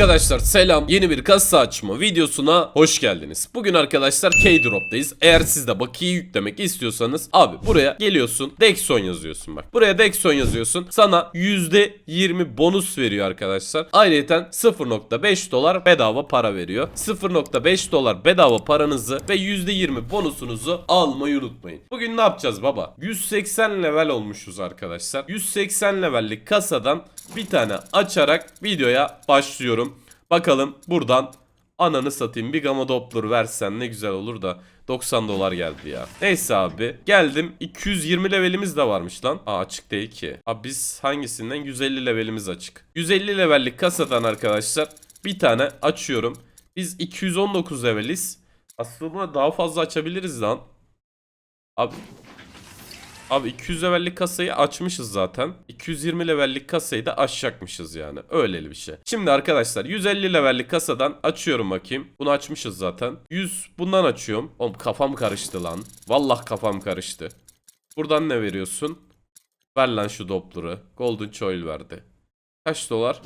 Arkadaşlar selam yeni bir kasa açma videosuna hoş geldiniz. Bugün arkadaşlar K-Drop'tayız. Eğer siz de bakiye yüklemek istiyorsanız abi buraya geliyorsun Dexon yazıyorsun bak. Buraya Dexon yazıyorsun sana %20 bonus veriyor arkadaşlar. Ayrıca 0.5 dolar bedava para veriyor. 0.5 dolar bedava paranızı ve %20 bonusunuzu almayı unutmayın. Bugün ne yapacağız baba? 180 level olmuşuz arkadaşlar. 180 levellik kasadan bir tane açarak videoya başlıyorum. Bakalım buradan ananı satayım bir gamma doppler versen ne güzel olur da 90 dolar geldi ya. Neyse abi geldim 220 levelimiz de varmış lan. Aa açık değil ki. Abi biz hangisinden 150 levelimiz açık. 150 levellik kasadan arkadaşlar bir tane açıyorum. Biz 219 leveliz. Aslında daha fazla açabiliriz lan. Abi Abi 200 levellik kasayı açmışız zaten. 220 levellik kasayı da açacakmışız yani. Öyleli bir şey. Şimdi arkadaşlar 150 levellik kasadan açıyorum bakayım. Bunu açmışız zaten. 100 bundan açıyorum. Oğlum kafam karıştı lan. Vallahi kafam karıştı. Buradan ne veriyorsun? Ver lan şu Doppler'ı. Golden Choil verdi. Kaç dolar?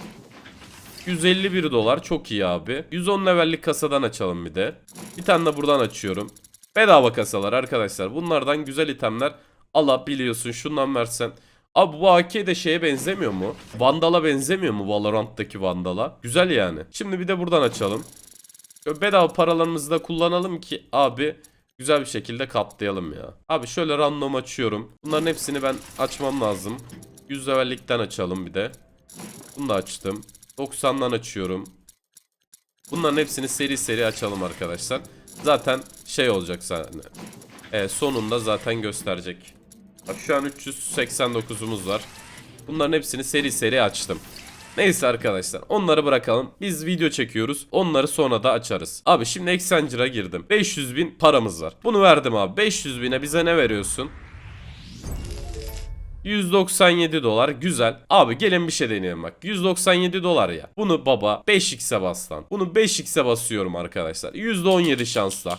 151 dolar çok iyi abi. 110 levellik kasadan açalım bir de. Bir tane de buradan açıyorum. Bedava kasalar arkadaşlar. Bunlardan güzel itemler alabiliyorsun. Şundan versen. Abi bu AK de şeye benzemiyor mu? Vandal'a benzemiyor mu Valorant'taki Vandal'a? Güzel yani. Şimdi bir de buradan açalım. Bedava paralarımızı da kullanalım ki abi güzel bir şekilde katlayalım ya. Abi şöyle random açıyorum. Bunların hepsini ben açmam lazım. 100 levellikten açalım bir de. Bunu da açtım. 90'dan açıyorum. Bunların hepsini seri seri açalım arkadaşlar. Zaten şey olacak zaten. E, sonunda zaten gösterecek. Bak şu an 389'umuz var. Bunların hepsini seri seri açtım. Neyse arkadaşlar onları bırakalım. Biz video çekiyoruz. Onları sonra da açarız. Abi şimdi Exchanger girdim. 500 bin paramız var. Bunu verdim abi. 500 bine bize ne veriyorsun? 197 dolar güzel. Abi gelin bir şey deneyelim bak. 197 dolar ya. Bunu baba 5x'e bas. Bunu 5x'e basıyorum arkadaşlar. %17 şansla.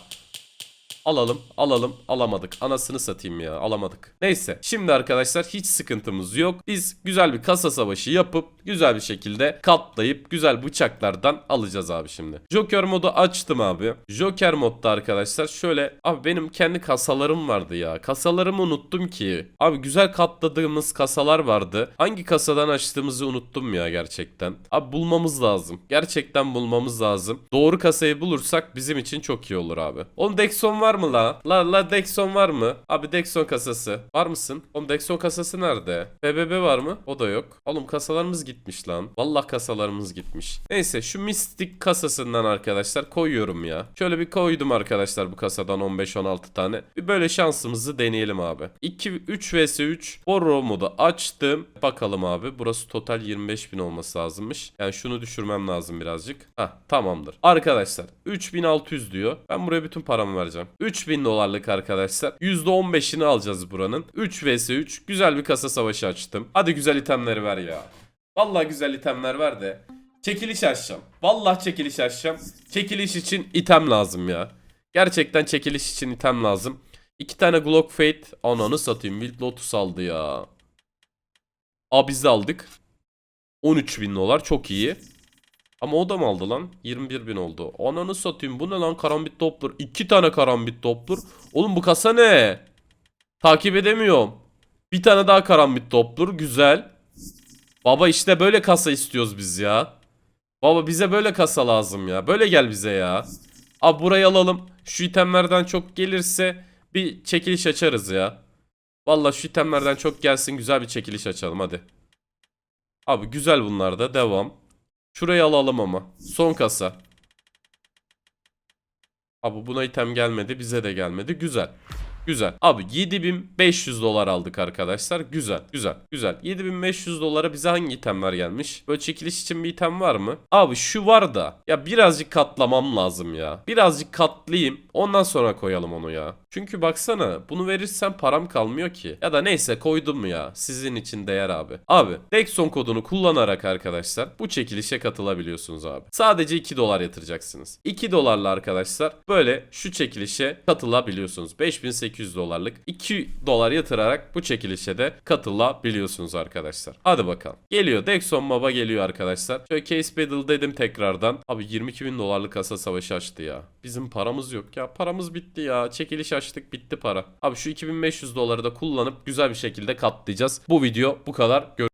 Alalım, alalım, alamadık. Anasını satayım ya, alamadık. Neyse, şimdi arkadaşlar hiç sıkıntımız yok. Biz güzel bir kasa savaşı yapıp güzel bir şekilde katlayıp güzel bıçaklardan alacağız abi şimdi. Joker modu açtım abi. Joker modda arkadaşlar şöyle abi benim kendi kasalarım vardı ya. Kasalarımı unuttum ki. Abi güzel katladığımız kasalar vardı. Hangi kasadan açtığımızı unuttum ya gerçekten. Abi bulmamız lazım. Gerçekten bulmamız lazım. Doğru kasayı bulursak bizim için çok iyi olur abi. Oğlum Dexon var mı la? La la Dexon var mı? Abi Dexon kasası. Var mısın? Oğlum Dexon kasası nerede? BBB var mı? O da yok. Oğlum kasalarımız gitmiş lan. Vallahi kasalarımız gitmiş. Neyse şu Mystic kasasından arkadaşlar koyuyorum ya. Şöyle bir koydum arkadaşlar bu kasadan 15-16 tane. Bir böyle şansımızı deneyelim abi. 2 3 vs 3 Borro modu açtım. Bakalım abi. Burası total 25 bin olması lazımmış. Yani şunu düşürmem lazım birazcık. Hah tamamdır. Arkadaşlar 3600 diyor. Ben buraya bütün paramı vereceğim. 3000 dolarlık arkadaşlar. %15'ini alacağız buranın. 3 vs 3 güzel bir kasa savaşı açtım. Hadi güzel itemleri ver ya. Vallahi güzel itemler ver de. Çekiliş açacağım. Vallahi çekiliş açacağım. Çekiliş için item lazım ya. Gerçekten çekiliş için item lazım. İki tane Glock Fate. Ananı satayım. Wild Lotus aldı ya. Aa biz de aldık. 13 bin dolar çok iyi. Ama o da mı aldı lan? 21 bin oldu. Ananı satayım. Bu ne lan karambit Doppler? İki tane karambit Doppler. Oğlum bu kasa ne? Takip edemiyorum. Bir tane daha karambit Doppler. Güzel. Baba işte böyle kasa istiyoruz biz ya. Baba bize böyle kasa lazım ya. Böyle gel bize ya. Abi burayı alalım. Şu itemlerden çok gelirse bir çekiliş açarız ya. Valla şu itemlerden çok gelsin güzel bir çekiliş açalım hadi. Abi güzel bunlar da devam. Şurayı alalım ama. Son kasa. Abi buna item gelmedi bize de gelmedi. Güzel. Güzel. Abi 7500 dolar aldık arkadaşlar. Güzel. Güzel. Güzel. 7500 dolara bize hangi itemler gelmiş? Böyle çekiliş için bir item var mı? Abi şu var da. Ya birazcık katlamam lazım ya. Birazcık katlayayım. Ondan sonra koyalım onu ya. Çünkü baksana bunu verirsem param kalmıyor ki. Ya da neyse koydum mu ya. Sizin için değer abi. Abi Dexon kodunu kullanarak arkadaşlar bu çekilişe katılabiliyorsunuz abi. Sadece 2 dolar yatıracaksınız. 2 dolarla arkadaşlar böyle şu çekilişe katılabiliyorsunuz. 5800 2800 dolarlık 2 dolar yatırarak bu çekilişe de katılabiliyorsunuz arkadaşlar. Hadi bakalım. Geliyor Dexon Mob'a geliyor arkadaşlar. Şöyle Case Battle dedim tekrardan. Abi 22 bin dolarlık kasa savaşı açtı ya. Bizim paramız yok ya. Paramız bitti ya. Çekiliş açtık bitti para. Abi şu 2500 doları da kullanıp güzel bir şekilde katlayacağız. Bu video bu kadar. Gör